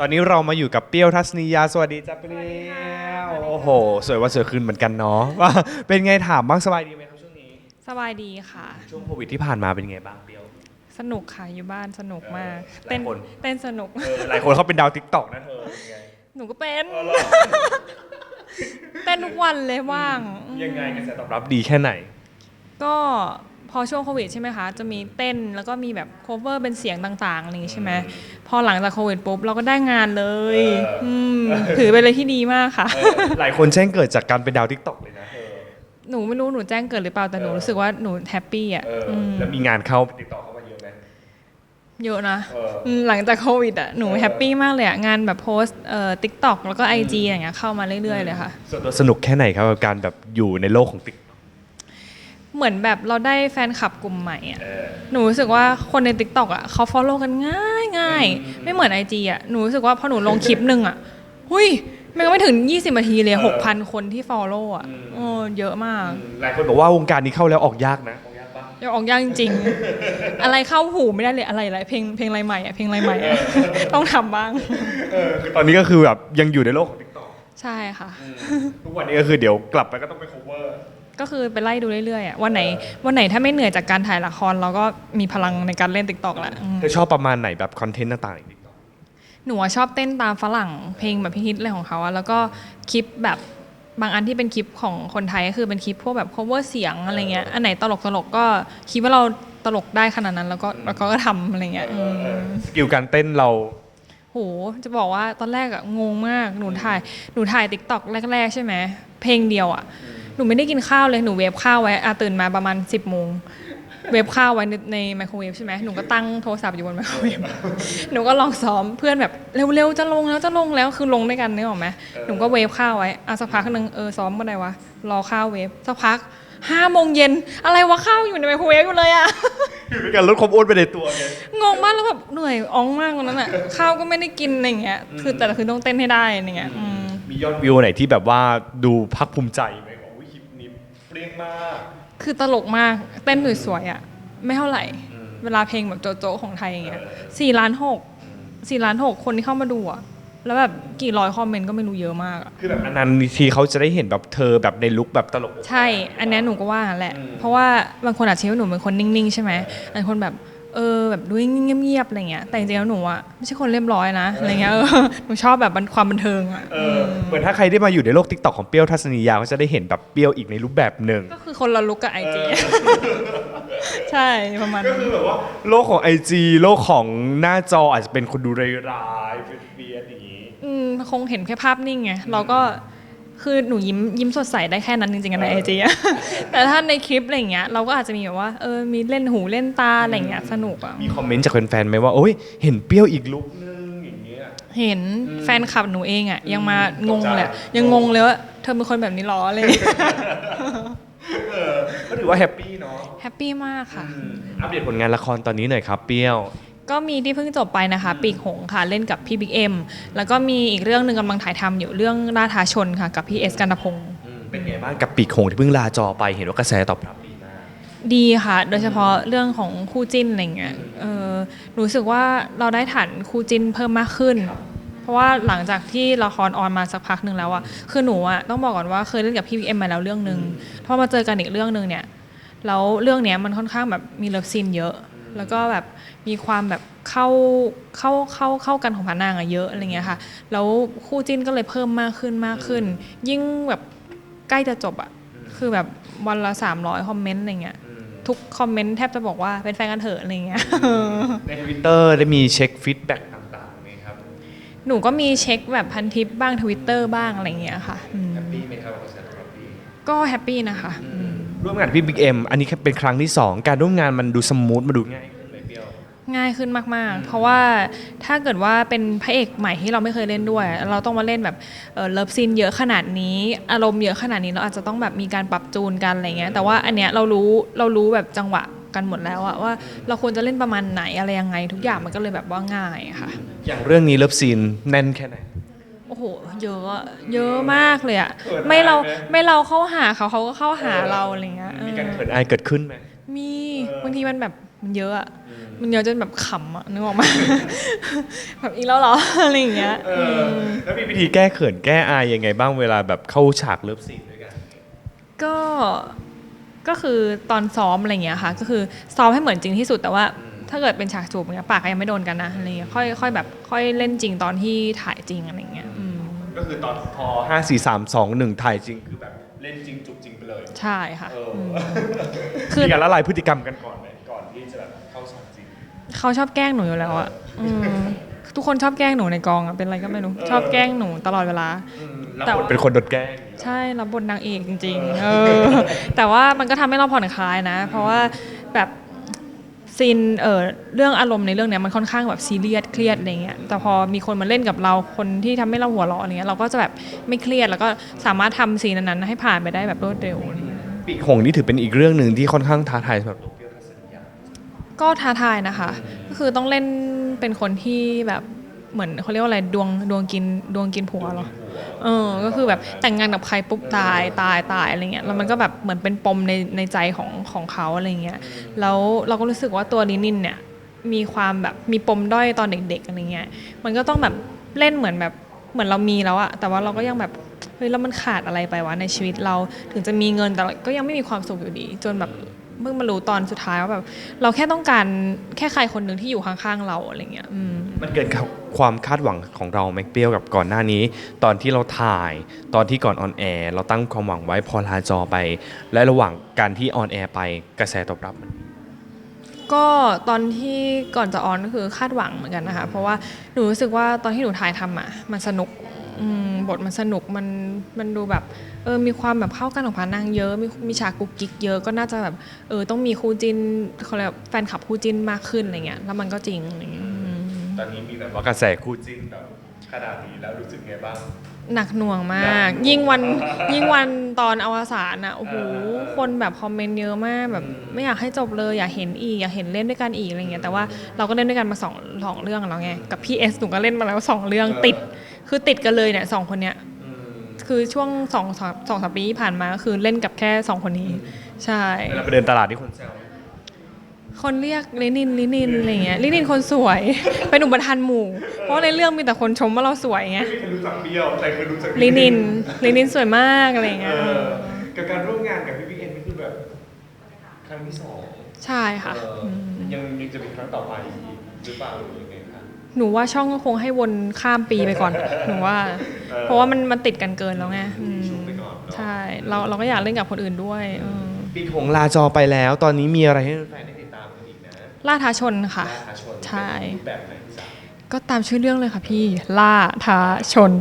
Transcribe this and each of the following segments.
ตอนนี้เรามาอยู่กับเปรี้ยวทัศนียาสวัสดีจ้าเปรี้ยวโอ้โห สวยวันสวยคืนเหมือนกันเนาะว่าเป็นไงถามบ้างสบายดีไหมครับช่วงนี้ สบายดีค่ะ ช่วงโควิดที่ผ่านมาเป็นไงบ้างเปรี้ยวสนุกค่ะอยู่บ้านสนุกมากหลายเต้นคนเต้นสนุกเออหลายคนเขาเป็นดาวทิกตอกนะเธอเป็นไงหนูก็เป็นเต้นทุกวันเลยว่างยังไงกระแสตอบรับดีแค่ไหน ก็ พอช่วงโควิดใช่ไหมคะ จะมีเต้นแล้วก็มีแบบ cover เป็นเสียงต่างๆอะไรอย่างงี้ใช่ไหมพอหลังจากโควิดปุ๊บเราก็ได้งานเลยเอออืมถือเป็นอะไรที่ดีมากค่ะเออหลายคนแจ้งเกิดจากการเป็นดาวทิกตอกเลยนะเธอหนูไม่รู้หนูแจ้งเกิดหรือเปล่าแต่หนูเออรู้สึกว่าหนูแฮปปี้อะเอออมแล้วมีงานเข้าติดต่อเข้ามาเยอะไหมเยอะนะเอออืมหลังจากโควิดอะหนูเออแฮปปี้มากเลยอะงานแบบโพสต์เอ่อทิกตอกแล้วก็ไอจีอย่างเงี้ยเข้ามาเรื่อยๆเลยค่ะส่วนตัวสนุกแค่ไหนครับกับการแบบอยู่ในโลกของติ๊ก เหมือนแบบเราได้แฟนคลับกลุ่มใหม่อะเออหนูรู้สึกว่าคนใน t ิ k t o k อะเขา follow กันง่ายง่ายอืมไม่เหมือน IG อะหนูรู้สึกว่าพอหนูลงคลิปหนึ่งอะหุยมันก็ไม่ถึง 20นาทีเลยเออ6,000 คนที่ follow อะอืมโอ้เยอะมาก หลายคนบอกว่าวงการนี้เข้าแล้วออกยากนะออกยากปะยังออกยากจริงๆอะไรเข้าหูไม่ได้เลยอะไรอะไรเพลงเพลงอะไรใหม่อะเพลงอะไรใหม่อะต้องทำบ้างเออคือตอนนี้ก็คือแบบยังอยู่ในโลกของติ๊กต็อกใช่ค่ะ ทุกวันนี้ก็คือเดี๋ยวกลับไปก็ต้องไป cover ก็คือไปไล่ดูเรื่อยๆอะวันไหนวันไหนถ้าไม่เหนื่อยจากการถ่ายละคร เราก็มีพลังในการเล่น t ิ k t o k แหละอืมเธอชอบประมาณไหนแบบคอนเทนต์ต่างๆในติ๊กต็อกหนูอะชอบเต้นตามฝรั่งเพลงแบบฮิตๆอะไรของเขาอะแล้วก็คลิปแบบบางอันที่เป็นคลิปของคนไทยก็คือเป็นคลิปพวกแบบ cover เสียงอะไรเงี้ยอันไหนตลกตลกๆก็คิดว่าเราตลกได้ขนาดนั้น แล้วก็แล้วก็ก็ทำอะไรเงี้ยอืมสกิลการเต้นเรา โห จะบอกว่าตอนแรกอะงงมาก หนูถ่าย หนูถ่ายติ๊กต็อกแรก ๆ ใช่ไหม เพลงเดียวอะ หนูไม่ได้กินข้าวเลยหนูเวฟข้าวไว้อะตื่นมาประมาณ10บโมงเวฟข้าวไว้ในในไมโครเวฟใช่ไหมหนูก็ตั้งโทรศัพท์อยู่บนไมโครเวฟหนูก็ลองซ้อมเพื่อนแบบเร็วๆจะลงแล้วจะลงแล้วคือลงด้วยกันนึกออกไหมหนูก็เวฟข้าวไว้อะสักพักหนึ่งเออซ้อมก็ได้วะรอข้าวเวฟสักพักห้าโมงเย็นอะไรวะข้าวอยู่ในไมโครเวฟอยู่เลยอะคือเป็นการลดความอ้วนไปในตัวไงงงมากแล้วแบบเหนื่อยอ้องมากวันนั้นอะข้าวก็ไม่ได้กินอะไรเงี้ยคือแต่ละคือต้องเต้นให้ได้อะไรเงี้ยอืมมียอดวิวไหนที่แบบว่าดูภาคภูมิใจ เปรี้ยงมากคือตลกมากเต้นสวยๆอะไม่เท่าไหร่เวลาเพลงแบบโจโจของไทยอย่างเงี้ยสี่ล้านหกสี่ล้านหกคนที่เข้ามาดูอะแล้วแบบกี่ร้อยคอมเมนต์ก็ไม่รู้เยอะมากอะคือแบบนานๆทีเขาจะได้เห็นแบบเธอแบบในลุคแบบตลก ใช่ อันเนี้ยหนูก็ว่างั้นแหละ อืม เพราะว่าบางคนอาจจะคิดว่าหนูเป็นคนนิ่งๆ ใช่ไหมบางคนแบบ เออแบบดูเงียบๆอะไรเงี้ยแต่จริงๆแล้วหนูอะไม่ใช่คนเรียบร้อยนะอะไรเงี้ยเออหนูชอบแบบความบันเทิงอะเออเหมือนถ้าใครได้มาอยู่ในโลกติ๊กต็อกของเปรี้ยวทัศนียาก็จะได้เห็นแบบเปรี้ยวอีกในรูปแบบหนึ่งก็คือคนละลุกกับไอจีใช่ประมาณก็นั้นคือแบบว่าโลกของ IG โลกของหน้าจออาจจะเป็นคนดูร้ายๆเฟียดๆอย่างนี้ อืมคงเห็นแค่ภาพนิ่งไงเราก็ คือหนูยิ้มยิ้มสดใสได้แค่นั้นจริงๆอะในไอจีแต่ถ้าในคลิปอะไรเงี้ยเราก็อาจจะมีแบบว่าเออมีเล่นหูเล่นตาอะไรเงี้ยสนุกอะมีคอมเมนต์จากแฟนๆไหมว่าโอ้ยเห็นเปรี้ยวอีกลุคนึงอย่างเงี้ย เห็นอืมแฟนคลับหนูเองอะยังมาอืมงงเลยอะตกใจยังงงเลยว่าเธอเป็นคนแบบนี้หรออะไรก็ถือว่าแฮปปี้เนาะแฮปปี้มากค่ะ อัปเดตผลงานละครตอนนี้หน่อยครับเปรี้ยว ก็มีที่เพิ่งจบไปนะคะ ปีกหงส์ค่ะเล่นกับพี่บิ๊กเอ็มแล้วก็มีอีกเรื่องหนึ่งกำลังถ่ายทำอยู่เรื่องราทาชนค่ะ กับพี่เอสกันตพงศ์เป็นไงบ้างกับปีกโขงที่เพิ่งลาจอไปเห็นว่ากระแสตอบรับดีมากดีค่ะ โดยเฉพาะเรื่องของคู่จิ้นอะไรเงี้ยเออรู้สึกว่าเราได้ฐานคู่จิ้นเพิ่มมากขึ้น เพราะว่าหลังจากที่ละครออนมาสักพักหนึ่งแล้วอะคือหนูอะต้องบอกก่อนว่าเคยเล่นกับพี่บิ๊กเอ็มมาแล้วเรื่องหนึ่งพอมาเจอกันอีกเรื่องหนึ่งเนี่ยแล้วเรื่องเนี้ยมันค่อนข้างแบบมีเลิฟซีนเยอะ แล้วก็แบบมีความแบบเข้าเข้าเข้าเข้ากันของพระนางอะเยอะอะไรเงี้ยค่ะ แล้วคู่จิ้นก็เลยเพิ่มมากขึ้นมากขึ้น ยิ่งแบบใกล้จะจบอะคือแบบวันละ 300 คอมเมนต์อะไรเงี้ยทุกคอมเมนต์แทบจะบอกว่าเป็นแฟนกันเถอะอะไรเงี้ยในทวิตเตอร์ได้มีเช็คฟีดแบ็กต่างๆไหมครับ หนูก็มีเช็คแบบพันทิปบ้างทวิตเตอร์บ้างอะไรเงี้ยค่ะอืมแฮปปี้ไหมครับกระแสตอบรับดีก็แฮปปี้นะคะอืม ร่วมงานกับพี่บิ๊กเอ็มอันนี้เป็นครั้งที่ 2 การร่วมงานมันดูสมูทมาดูง่ายขึ้นไหมเปรี้ยวง่ายขึ้นมากๆ เพราะว่าถ้าเกิดว่าเป็นพระเอกใหม่ที่เราไม่เคยเล่นด้วย เราต้องมาเล่นแบบเลิฟซีนเยอะขนาดนี้ อารมณ์เยอะขนาดนี้เราอาจจะต้องแบบมีการปรับจูนกันอะไรเงี้ยแต่ว่าอันเนี้ยเรารู้เรารู้แบบจังหวะกันหมดแล้วอะว่าเราควรจะเล่นประมาณไหนอะไรยังไง ทุกอย่างมันก็เลยแบบว่าง่ายค่ะ อย่างเรื่องนี้เลิฟซีนแน่นแค่ไหนโอ้โหเยอะอะเยอะมากเลยอะเขินอายไม่เราไหมไม่เราเข้าหาเขาเขาก็เข้าหาเราอะไรเงี้ยมีเอการอเขินอายเกิดขึ้นไหม มีเออ บางทีมันแบบมันเยอะอะมันเยอะจนแบบขำอะนึกออกไหมาแบบอีกแล้วเหรออะไรอย่างเงี้ยเออแล้วมีวิธีแก้เขินแก้อายยังไงบ้างเวลาแบบเข้าฉากเลิฟซีนด้วยกัน ก็ก็คือตอนซ้อมอะไรอย่างเงี้ยค่ะ ก็คือซ้อมให้เหมือนจริงที่สุดแต่ว่า ถ้าเกิดเป็นฉากจูบอย่างเงี้ยปากก็ยังไม่โดนกันนะอะไรเงี้ยค่อยค่อยแบบค่อยเล่นจริงตอนที่ถ่ายจริงอะไรเงี้ยอืม ก็คือตอนพอห้าสี่สามสองหนึ่งถ่ายจริงคือแบบเล่นจริงจุบจริงไปเลยใช่ค่ะ เอออมคือ มีการละลายพฤติกรรมกันก่อนไหมก่อนที่จะแบบเข้าฉากจริง เขาชอบแกล้งหนูอยู่แล้วอะอืมทุกคนชอบแกล้งหนูในกองอะเป็นอะไรก็ไม่รู้ ชอบแกล้งหนูตลอดเวลาแล้วแต่บว่าทเป็นคนโดนแกล้งอย่างเงี้ยใช่รับบทนางเอกจริงๆ เออ แต่ว่ามันก็ทำให้เราผ่อนคลายนะ เพราะว่าแบบ ซีนเออเรื่องอารมณ์ในเรื่องเนี้ยมันค่อนข้างแบบซีเรียสเครียดอะไรเงี้ยแต่พอมีคนมาเล่นกับเราคนที่ทำให้เราหัวเราะอะไรเงี้ยเราก็จะแบบไม่เครียดแล้วก็สามารถทำซีนนั้นๆให้ผ่านไปได้แบบรวดเร็วอะไรเงี้ยปีกหงนี่ถือเป็นอีกเรื่องหนึ่งที่ค่อนข้างท้าทายสำหรับตัวเปรี้ยวทัศนียาก็ท้าทายนะคะ ก็คือต้องเล่นเป็นคนที่แบบ เหมือนเขาเรียกว่าอะไรดวงดวงกินดวงกินผัวเหรอเออ ก็คือแบบแต่งงานกับใครปุ๊บตายตายตายอะไรเงี้ยแล้วมันก็แบบเหมือนเป็นปมในในใจของของเขาอะไรเงี้ยแล้วเราก็รู้สึกว่าตัวลินินเนี่ยมีความแบบมีปมด้อยตอนเด็กๆอะไรเงี้ยมันก็ต้องแบบเล่นเหมือนแบบเหมือนเรามีแล้วอะแต่ว่าเราก็ยังแบบเฮ้ยแล้วมันขาดอะไรไปวะในชีวิตเราถึงจะมีเงินแต่ก็ยังไม่มีความสุขอยู่ดี จนแบบ เพิ่งมารู้ตอนสุดท้ายว่าแบบเราแค่ต้องการแค่ใครคนหนึ่งที่อยู่ข้างๆเราอะไรเงี้ยอืมมันเกินความคาดหวังของเราแม็กเปรี้ยวกับก่อนหน้านี้ ตอนที่เราถ่ายตอนที่ก่อนออนแอร์เราตั้งความหวังไว้พอลาจอไป และระหว่างการที่ออนแอร์ไปกระแสตอบรับมันก็ตอนที่ก่อนจะออนก็คือคาดหวังเหมือนกันนะคะ เพราะว่าหนูรู้สึกว่าตอนที่หนูถ่ายทำอะมันสนุกอืม บทมันสนุกมันมันดูแบบเออมีความแบบเข้ากันของพานางเยอะ มีมีฉากกุ๊กกิ๊กเยอะก็น่าจะแบบเออต้องมีคู่จินเขาเรียกว่าแฟนคลับคู่จินมากขึ้นอะไรเงี้ยแล้วมันก็จริงอะไรเงี้ยอืมตอนนี้มีแบบว่ากระแสคู่จิ้นแบบขนาดนี้แล้วรู้สึกไงบ้าง หนักหน่วงมากหนักหน่วงยิ่งวันยิ่งวันตอนอวสานอะโอ้โหอ่าคนแบบคอมเมนต์เยอะมากแบบอืมไม่อยากให้จบเลยอยากเห็นอีกอยากเห็นเล่นด้วยกันอีกอะไรเงี้ยแต่ว่าเราก็เล่นด้วยกันมาสองสองเรื่องแล้วไงกับพี่เอสหนูก็เล่นมาแล้วสองเรื่องติด คือติดกันเลยเนี่ยสองคนเนี้ยคือช่วงสองสองสองสามปีที่ผ่านมาก็คือเล่นกับแค่สองคนนี้ ใช่เวลาไปเดินตลาดที่คนแซวไหมคนเรียกลินินลินินอะไรเงี้ยลินินคนสวย เป็นอุปทานหมู่ เพราะในเรื่องมีแต่คนชมว่าเราสวยไงไม่เคยรู้จักเปรี้ยวแต่เคยรู้จักลินินลินินสวยมากอะไรเอเงี้ยอกับการร่วมงานกับพี่บิ๊กเอ็นนี่คือแบบครั้งที่สองใช่ค่ะเอออมยังยังจะมีครั้งต่อไปอีกหรือเปล่าหรือยังไงคะ หนูว่าช่องก็คงให้วนข้ามปีไปก่อน หนูว่าเออเพราะว่ามันมันติดกันเกินแล้วไงอืมช่วงไปก่อนเนอะใช่เราเราก็อยากเล่นกับคนอื่นด้วยเออปีกหงลาจอไปแล้ว ตอนนี้มีอะไรให้แฟนๆได้ติดตามกันอีกนะล่าท้าชนค่ะล่าท้าชนใช่เป็นรูปแบบไหนจ๊ะก็ตามชื่อเรื่องเลยค่ะพี่ล่าท้าชน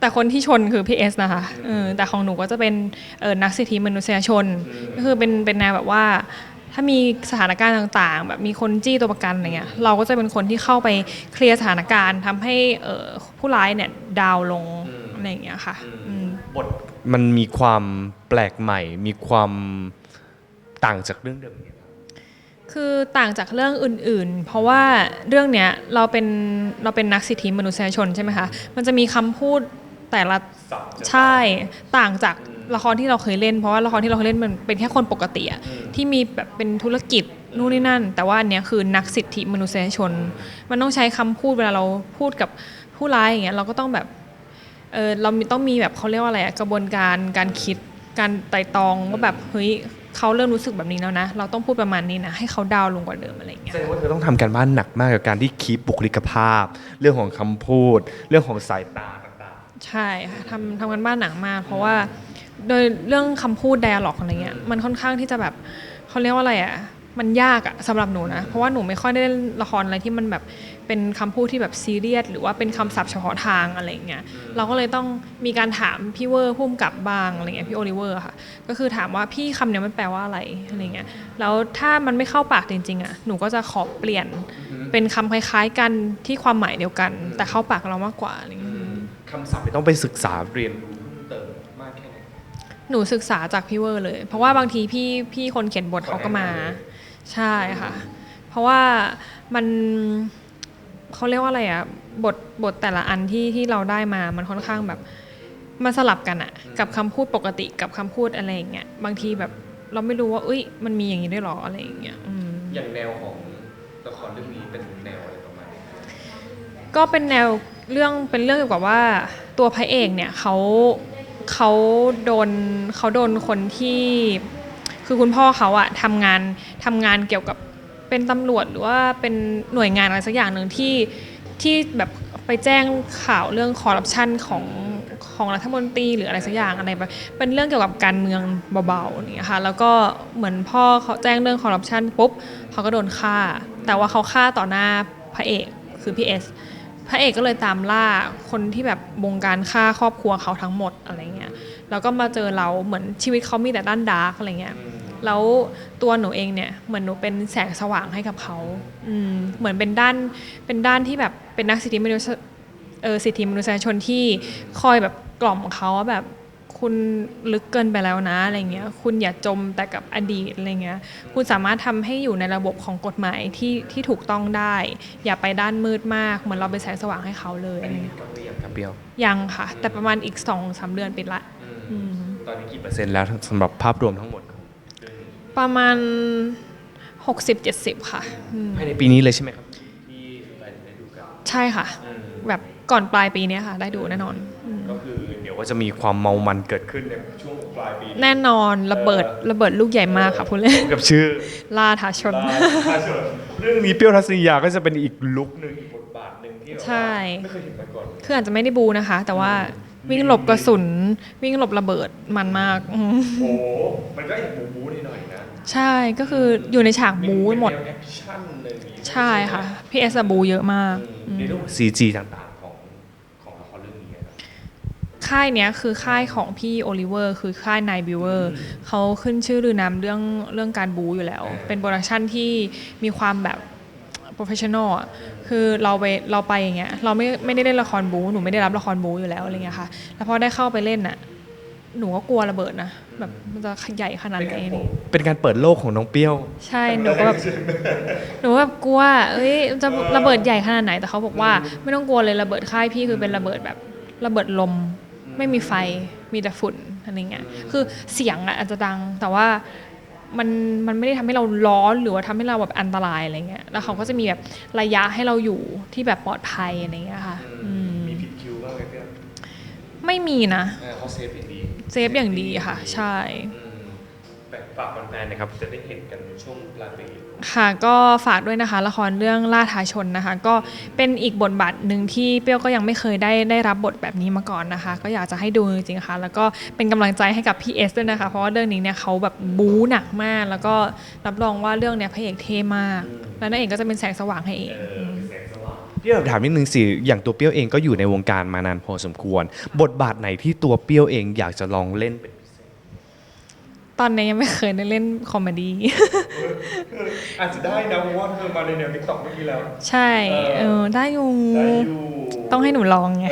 แต่คนที่ชนคือพี่เอสนะคะเออแต่ของหนูก็จะเป็นเออนักสิทธิมนุษยชน ก็คือเป็นเป็นแนวแบบว่า ถ้ามีสถานการณ์ต่างๆ แบบมีคนจี้ตัวประกันอะไรเงี้ยเราก็จะเป็นคนที่เข้าไปเคลียร์สถานการณ์ทำให้เอ่อผู้ร้ายเนี่ยดาวน์ลงอะไรอย่างเงี้ยค่ะอืม บทมันมีความแปลกใหม่ มีความต่างจากเรื่องเดิมเนี่ยคือต่างจากเรื่องอื่นๆ เพราะว่าเรื่องเนี้ยเราเป็นเราเป็นนักสิทธิมนุษยชนใช่ไหมคะ มันจะมีคำพูดแต่ละสับใช่ต่างจาก ละครที่เราเคยเล่น เพราะว่าละครที่เราเคยเล่นมันเป็นแค่คนปกติอะที่มีแบบเป็นธุรกิจนู่นนี่นั่น แต่ว่าอันเนี้ยคือนักสิทธิมนุษยชน มันต้องใช้คำพูดเวลาเราพูดกับผู้ร้ายอย่างเงี้ยเราก็ต้องแบบเออเรามีต้องมีแบบเขาเรียกว่าอะไรอะกระบวนการการคิดการไต่ตรองว่าแบบเฮ้ยเขาเริ่มรู้สึกแบบนี้แล้วนะ เราต้องพูดประมาณนี้นะ ให้เขาดาวน์ลงกว่าเดิมอะไรอย่างเงี้ยแสดงว่าเธอต้องทำการบ้านหนักมากกับการที่คีปบุคลิกภาพ เรื่องของคำพูด เรื่องของสายตาต่างใช่ค่ะทำทำกันบ้านหนักมาก เพราะว่า โดยเรื่องคำพูดไดอะล็อกอะไรเงี้ยมันค่อนข้างที่จะแบบเขาเรียกว่าอะไรอะมันยากอะสำหรับหนูนะ เพราะว่าหนูไม่ค่อยได้เล่นละครอะไรที่มันแบบเป็นคำพูดที่แบบซีเรียสหรือว่าเป็นคำศัพท์เฉพาะทางอะไรเงี้ยเราก็เลยต้องมีการถามพี่เวอร์พุ่มกับบ้างอะไรเงี้ยพี่โอลิเวอร์ค่ะ ก็คือถามว่าพี่คำเนี้ยมันแปลว่าอะไรอะไรเงี้ยแล้วถ้ามันไม่เข้าปากจริงๆอะหนูก็จะขอเปลี่ยนเป็นคำคล้าย ๆ กันที่ความหมายเดียวกัน แต่เข้าปากเรามากกว่าอะไรเงี้ยๆคำศัพท์ต้องไปศึกษาเรียนรู้ หนูศึกษาจากพี่เวอร์เลย เพราะว่าบางทีพี่พี่คนเขียนบทเขาก็มา ใช่ค่ะ เพราะว่ามันเขาเรียกว่าอะไรอะบทบทแต่ละอันที่ที่เราได้มามันค่อนข้างแบบมันสลับกันอะกับคำพูดปกติกับคำพูดอะไรอย่างเงี้ยบางทีแบบเราไม่รู้ว่าอุ้ย มันมีอย่างนี้ด้วยเหรออะไรอย่างเงี้ยอืม อย่างแนวของละครเรื่องนี้เป็นแนวอะไรประมาณนี้ก็เป็นแนวเรื่องเป็นเรื่องเกี่ยวกับว่าตัวพระเอกเนี่ยเขา เขาโดนเขาโดนคนที่คือคุณพ่อเขาอะทำงานทำงานเกี่ยวกับเป็นตำรวจหรือว่าเป็นหน่วยงานอะไรสักอย่างหนึ่งที่ที่แบบไปแจ้งข่าวเรื่องคอร์รัปชันของของรัฐมนตรีหรืออะไรสักอย่างอะไรแบบเป็นเรื่องเกี่ยวกับการเมืองเบาๆนี่ค่ะแล้วก็เหมือนพ่อเขาแจ้งเรื่องคอร์รัปชันปุ๊บเขาก็โดนฆ่า แต่ว่าเขาฆ่าต่อหน้าพระเอกคือพี่เอส พระเอกก็เลยตามล่าคนที่แบบบงการฆ่าครอบครัวเขาทั้งหมดอะไรเงี้ยแล้วก็มาเจอเราเหมือนชีวิตเขามีแต่ด้านดาร์กอะไรเงี้ยแล้วตัวหนูเองเนี่ยเหมือนหนูเป็นแสงสว่างให้กับเขาอืมเหมือนเป็นด้านเป็นด้านที่แบบเป็นนักสิทธิมนุษยเออสิทธิมนุษยชนที่คอยแบบกล่อมเขาว่าแบบ คุณลึกเกินไปแล้วนะอะไรเงี้ยคุณอย่าจมแต่กับอดีตอะไรเงี้ยคุณสามารถทำให้อยู่ในระบบของกฎหมายที่ที่ถูกต้องได้ อย่าไปด้านมืดมาก เหมือนเราเป็นแสงสว่างให้เขาเลยอะไรเงี้ยก็เรียงครับเปียวยังค่ะ แต่ประมาณอีกสองสามเดือนปิดละอืมตอนนี้กี่เปอร์เซ็นต์แล้วสำหรับภาพรวมทั้งหมดของเรื่องนี้ประมาณ 60-70 ค่ะอืมภายในปีนี้เลยใช่ไหมครับที่ไปได้ดูกันใช่ค่ะ แบบก่อนปลายปีเนี้ยค่ะ ได้ดูแน่นอนอืมก็คือเดี๋ย วก็จะมีความเมามันเกิดขึ้นในช่วงปลายปีนี้แน่นอนระเบิดระเบิดลูกใหญ่มากค่ะพูดเล่นกับชื่อล่าท้าชน เรื่องนี้เปรี้ยวทัศนียาก็จะเป็นอีกลุคหนึ่งอีกบทบาทหนึ่งที่แบบว่าใช่ไม่เคยเห็นมาก่อนคืออาจจะไม่ได้บูนะคะ แต่ว่าวิ่งหลบกระสุน วิ่งหลบระเบิดมันมากอืมโอ้มันก็อย่างบูบูหน่อยๆนะใช่ก็คืออยู่ในฉากบูหมดเป็นแนวแอคชั่นเลยมีใช่ค่ะพี่เอสบูเยอะมากอืมในเรื่องของ CG ต่างๆของของละครเรื่องนี้นะครับ ค่ายเนี้ยคือค่ายของพี่โอลิเวอร์ คือค่ายนายบิวเวอร์เขาขึ้นชื่อลือนามเรื่องเรื่องการบูอยู่แล้ว เป็นโปรดักชันที่มีความแบบโปรเฟชชั่นอลอะคือเราไปเราไปอย่างเงี้ยเราไม่ไม่ได้เล่นละครบูหนูไม่ได้รับละครบูอยู่แล้วอะไรเงี้ยค่ะแล้วพอได้เข้าไปเล่นน่ะหนูก็กลัวระเบิดนะแบบมันจะใหญ่ขนาดไหนนี่เป็นการเปิดโลกของน้องเปรี้ยว ใช่หนูก็แบบหนูก็แบบกลัว เอ้ยจะระเบิดใหญ่ขนาดไหนแต่เขาบอกว่า ไม่ต้องกลัวเลยระเบิดค่ายพี่คือเป็นระเบิดแบบระเบิดลม ไม่มีไฟมีแต่ฝุ่นอะไรเงี้ยคือเสียงอะอาจจะดังแต่ว่ามันมันไม่ได้ทำให้เราร้อนหรือว่าทำให้เราแบบอันตรายอะไรเงี้ยแล้วเขาก็จะมีแบบระยะให้เราอยู่ที่แบบปลอดภัยอะไรเงี้ยค่ะอืมมีผิดคิวบ้างไหมเปรี้ยวไม่มีนะอ่าเขาเซฟอย่างดีเซฟอย่างดีค่ะ ใช่อืม แบ่งฝากแฟนๆนะครับจะได้เห็นกันช่วงปลายปีค่ะก็ฝากด้วยนะคะละครเรื่องล่าท้าชนนะคะ ก็เป็นอีกบทบาทหนึ่งที่เปรี้ยวก็ยังไม่เคยได้ได้รับบทแบบนี้มาก่อนนะคะ ก็อยากจะให้ดูจริงๆค่ะ แล้วก็เป็นกำลังใจให้กับพี่เอสด้วยนะคะ เพราะว่าเรื่องนี้เนี่ยเขาแบบบู๊หนักมาก แล้วก็รับรองว่าเรื่องเนี้ยพระเอกเท่มาก แล้วนางเอกก็จะเป็นแสงสว่างให้เองมเปรี้ยวถามนิดนึงสิอย่างตัวเปรี้ยวเองก็อยู่ในวงการมานานพอสมควร บทบาทไหนที่ตัวเปรี้ยวเองอยากจะลองเล่นเป็น ตอนนี้ยังไม่เคยได้เล่นคอมเมดี้อาจจะได้นะเพราะว่าเธอมาในแนวทิกตอกเมื่อกี้แล้ว ใช่ เออได้อยู่ได้อยู่ต้องให้หนูลองไง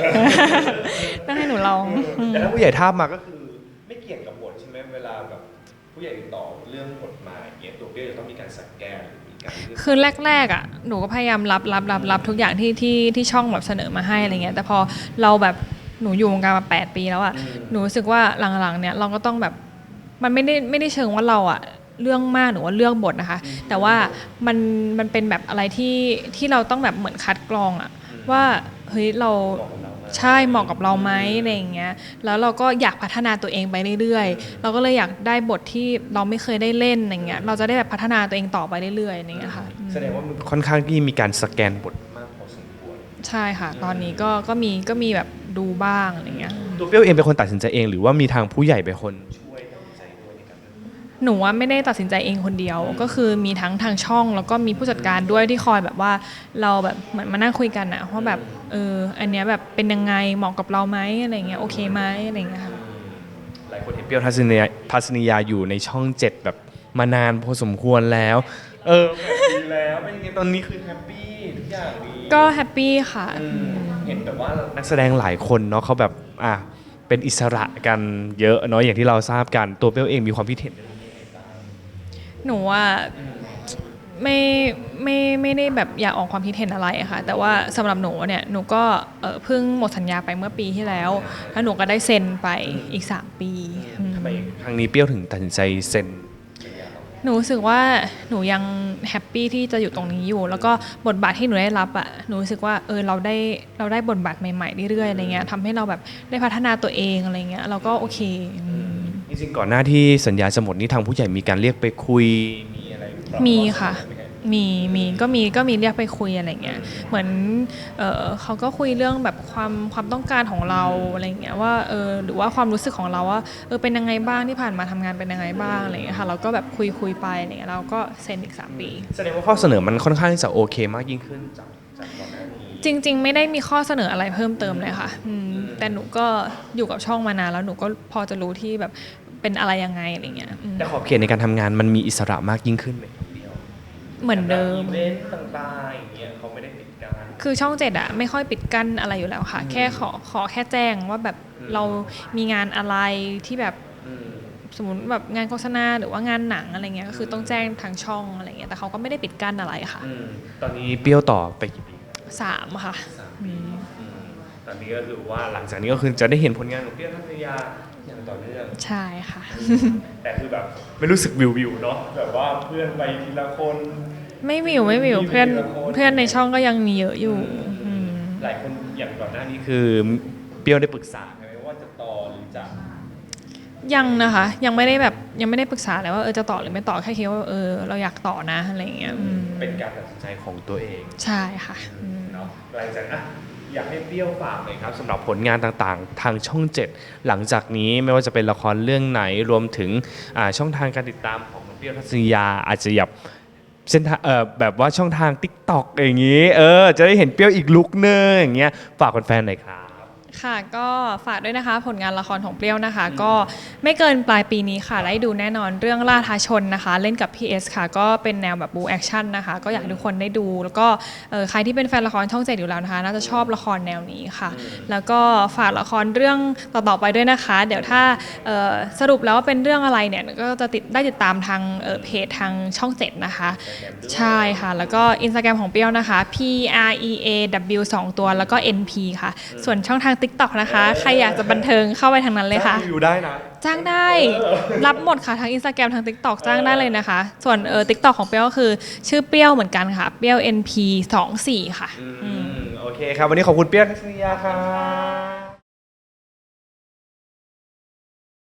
ต้องให้หนูลองอืมแต่ถ้าผู้ใหญ่ท่าบมาก็คือ ไม่เกี่ยงกับบทใช่ไหมเวลาแบบผู้ใหญ่ติดต่อเรื่องบทมาอย่างเงี้ยตัวเปรี้ยวจะต้องมีการสแกนหรือมีการเลือกคือแรกๆอะหนูก็พยายามรับรับรับรับทุกอย่างที่ที่ที่ช่องแบบเสนอมาให้อะไรเงี้ยแต่พอเราแบบหนูอยู่วงการมา 8 ปีแล้วอะหนูรู้สึกว่าหลังๆเนี่ยเราก็ต้องแบบ มันไม่ได้ไม่ได้เชิงว่าเราอะเรื่องมากหรือว่าเรื่องบทนะคะ แต่ว่ามันมันเป็นแบบอะไรที่ที่เราต้องแบบเหมือนคัดกรองอะว่าเฮ้ยเราบอกกับเรามาใช่เหมาะกับเราไหมอะไรอย่างเงี้ยแล้วเราก็อยากพัฒนาตัวเองไปเรื่อยๆ เราก็เลยอยากได้บทที่เราไม่เคยได้เล่นอย่างเงี้ยเราจะได้แบบพัฒนาตัวเองต่อไปเรื่อยๆอย่างเงี้ยค่ะอืมแสดงว่ามันค่อนข้างที่มีการสแกนบทมากพอสมควรใช่ค่ะ ตอนนี้ก็ก็มีก็มีแบบดูบ้างอะไรเงี้ยตัวเปรี้ยวเองเป็นคนตัดสินใจเองหรือว่ามีทางผู้ใหญ่เป็นคนช่ หนูว่าไม่ได้ตัดสินใจเองคนเดียว ก็คือมีทั้งทางช่อง แล้วก็มีผู้จัดการด้วยที่คอยแบบว่าเราแบบเหมือนมานั่งคุยกันอะว่าแบบเอออันเนี้ยแบบเป็นยังไงเหมาะกับเราไหมอะไรเงี้ยโอเคไหมอะไรเงี้ยค่ะหลายคนเห็นเปรี้ยวทัศนียาทัศนียาอยู่ในช่องเจ็ดแบบมานานพอสมควรแล้ว เออแบบดีแล้วเป็นยังไงตอนนี้คือแฮปปี้ทุกอย่างดีก็แฮปปี้ค่ะอืมเห็นแบบว่านักแสดงหลายคนเนาะเขาแบบอะเป็นอิสระกันเยอะเนาะอย่างที่เราทราบกันตัวเปรี้ยวเองมีความคิดเห็นเรื่องนี้ยังไงบ้าง หนูว่าไม่ไม่ไม่ได้แบบอยากออกความคิดเห็นอะไรอะค่ะ แต่ว่าสำหรับหนูเนี่ยหนูก็เอ่อเพิ่งหมดสัญญาไปเมื่อปีที่แล้ว แล้วหนูก็ได้เซ็นไปอีก 3 ปีอืมทำไมครั้งนี้เปรี้ยวถึงตัดสินใจเซ็นสัญญาเราหนูรู้สึกว่าหนูยังแฮปปี้ที่จะอยู่ตรงนี้อยู่ แล้วก็บทบาทที่หนูได้รับอะหนูรู้สึกว่าเออเราได้เราได้บทบาทใหม่ๆเรื่อยๆอะไรเงี้ยทำให้เราแบบได้พัฒนาตัวเองอะไรเงี้ยเราก็โอเคอืม จริงๆก่อนหน้าที่สัญญาจะหมดนี่ทางผู้ใหญ่มีการเรียกไปคุยมีอะไรปรับมีค่ะ ข้อเสนอไหมรับ มีมีก็มีก็มีเรียกไปคุยอะไรเงี้ยเหมือนเออเขาก็คุยเรื่องแบบความความต้องการของเราอะไรเงี้ยว่าเออหรือว่าความรู้สึกของเราว่าเออเป็นยังไงบ้างที่ผ่านมาทำงานเป็นยังไงบ้างอะไรเงี้ยค่ะเราก็แบบคุยคุยไปอะไรเงี้ยเราก็เซ็นอีกสามปี แสดงว่าข้อเสนอมันค่อนข้างที่จะโอเคมากยิ่งขึ้นจากจากก่อนหน้านี้ จริง ๆ ไม่ได้มีข้อเสนออะไรเพิ่มเติมเลยค่ะอืมแต่หนูก็อยู่กับช่องมานานแล้วหนูก็พอจะรู้ที่แบบเป็นอะไรยังไงอะไรเงี้ยอืมแต่ขอบเขตในการทำงานมันมีอิสระมากยิ่งขึ้นไหมครับพี่ออมเหมือนเดิมอีเวนต์ต่างๆอย่างเงี้ยเขาไม่ได้ปิดการคือช่องเจ็ดอะไม่ค่อยปิดกั้นอะไรอยู่แล้วค่ะ แค่ขอขอแค่แจ้งว่าแบบอืมเรามีงานอะไรที่แบบอืมสมมติแบบงานโฆษณาหรือว่างานหนังอะไรเงี้ยก็คือต้องแจ้งทางช่องอะไรเงี้ยแต่เขาก็ไม่ได้ปิดกั้นอะไรค่ะอืมตอนนี้เปรี้ยวต่อไปกี่ปี สามค่ะสามอืปีมอืมตอนนี้ก็คือว่าหลังจากนี้ก็คือจะได้เห็นผลงานของเปรี้ยวทัศยาอย่างต่อเนื่องใช่ค่ะ แต่คือแบบไม่รู้สึกวิววิวๆเนาะแบบว่าเพื่อนไปทีละคน ไม่วิวไม่วิวมีเพื่อนมีละคนเพื่อนในช่องก็ยังมีเยอะอยู่อืมหลายคนอย่างก่อนหน้านี้คือเปรี้ยวได้ปรึกษาไหมว่าจะต่อหรือจะยังนะคะยังไม่ได้แบบยังไม่ได้ปรึกษาเลยว่าเออจะต่อหรือไม่ต่อแค่คิดว่าเออเราอยากต่อนะอะไรเงี้ยอืมเป็นการตัดสินใจของตัวเอง ใช่ค่ะอืม เนาะหลังจากนั้นอะอยากให้เปรี้ยวฝากหน่อยครับสำหรับผลงานต่างๆ ทางช่อง 7 หลังจากนี้ไม่ว่าจะเป็นละครเรื่องไหนรวมถึงอ่าช่องทางการติดตามของเปรี้ยวทัศนียาอาจจะหยับเส้นทางเอ่อแบบว่าช่องทาง t ิ k t o k อย่างนี้เออจะได้เห็นเปรี้ยวอีกลุกเนึงอย่างเงี้ยฝากแฟนๆหน่อยครับ ค่ะก็ฝากด้วยนะคะ ผลงานละครของเปรี้ยวนะคะ ก็ไม่เกินปลายปีนี้ค่ะ ได้ดูแน่นอนเรื่องล่าท้าชนนะคะ เล่นกับ PS ค่ะ ก็เป็นแนวแบบบูแอคชั่นนะคะ ก็อยากให้ทุกคนได้ดู แล้วก็เอ่อใครที่เป็นแฟนละครช่องเจ็ดอยู่แล้วนะคะ น่าจะชอบละครแนวนี้ค่ะ แล้วก็ฝากละครเรื่องต่อๆไปด้วยนะคะ เดี๋ยวถ้าเอ่อสรุปแล้วว่าเป็นเรื่องอะไรเนี่ยก็จะติดได้ติดตามทางเอ่อเพจทางช่องเจ็ดนะคะ ใช่ค่ะ แล้วก็อินสตาแกรมของเปรี้ยวนะคะ P R E A W 2 ตัวแล้วก็ N P ค่ะ ส่วนช่องทาง TikTok นะคะ ใครอยากจะบันเทิงเข้าไปทางนั้นเลยค่ะวิวได้นะ จ้างได้รับหมดค่ะทั้ง Instagram ทั้ง TikTok จ้างได้เลยนะคะ ส่วนเออ TikTok ของเปรี้ยวก็คือ ชื่อเปรี้ยวเหมือนกันค่ะ เปรี้ยว N P 2 4ค่ะอืมโอเคครับ วันนี้ขอบคุณเปรี้ยวทัศนียาครับ